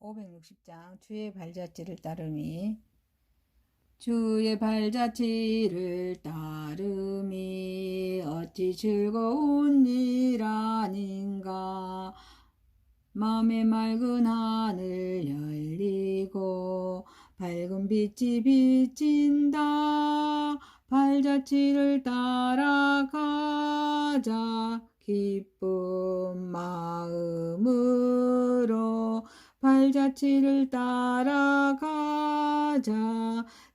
560장 주의 발자취를 따름이 주의 발자취를 따름이 어찌 즐거운 일 아닌가. 맘의 맑은 하늘 열리고 밝은 빛이 비친다. 발자취를 따라가자. 기쁜 마음으로 발자취를 따라가자.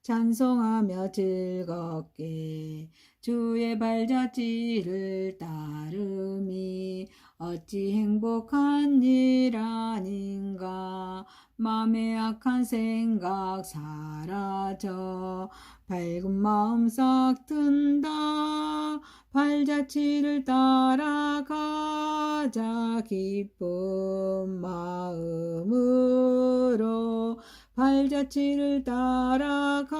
찬송하며 즐겁게 주의 발자취를 따름이 어찌 행복한 일 아닌가. 맘의 악한 생각 사라져. 밝은 마음 싹 든다. 발자취를 따라가자 기쁜 마음으로 발자취를 따라가자.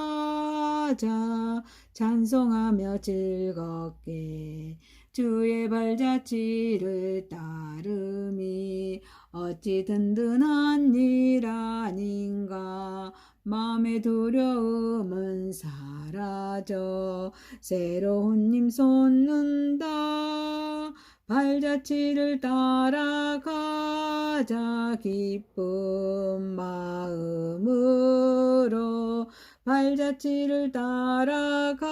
찬송하며 즐겁게 주의 발자취를 따름이 어찌 든든한 일 아닌가. 마음의 두려움은 사라져 새로운 힘 솟는다 발자취를 따라가자 기쁜 마음으로 발자취를 따라가자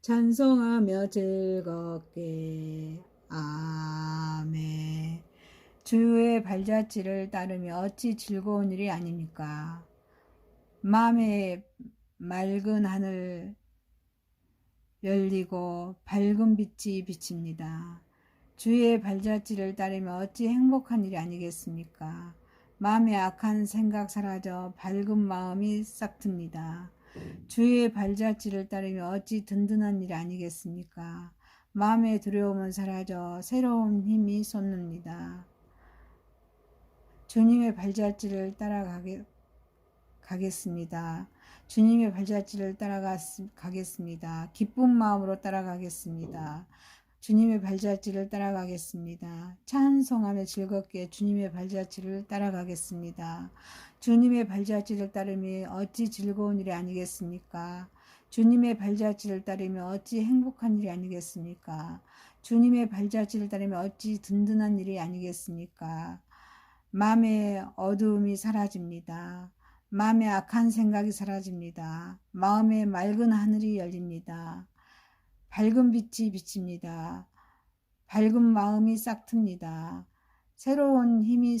찬송하며 즐겁게. 아멘. 주의 발자취를 따르며 어찌 즐거운 일이 아닙니까? 마음의 맑은 하늘 열리고 밝은 빛이 비칩니다. 주의 발자취를 따르며 어찌 행복한 일이 아니겠습니까? 마음의 악한 생각 사라져 밝은 마음이 싹 듭니다. 주의 발자취를 따르며 어찌 든든한 일이 아니겠습니까? 마음의 두려움은 사라져 새로운 힘이 솟습니다. 주님의 발자취를 따라가 겠습니다. 주님의 발자취를 따라가겠습니다. 기쁜 마음으로 따라가겠습니다. 주님의 발자취를 따라가겠습니다. 찬송하며 즐겁게 주님의 발자취를 따라가겠습니다. 주님의 발자취를 따르며 어찌 즐거운 일이 아니겠습니까? 주님의 발자취를 따르며 어찌 행복한 일이 아니겠습니까? 주님의 발자취를 따르며 어찌 든든한 일이 아니겠습니까? 마음의 어두움이 사라집니다. 마음의 악한 생각이 사라집니다. 마음의 맑은 하늘이 열립니다. 밝은 빛이 비칩니다. 밝은 마음이 싹 틉니다. 새로운 힘이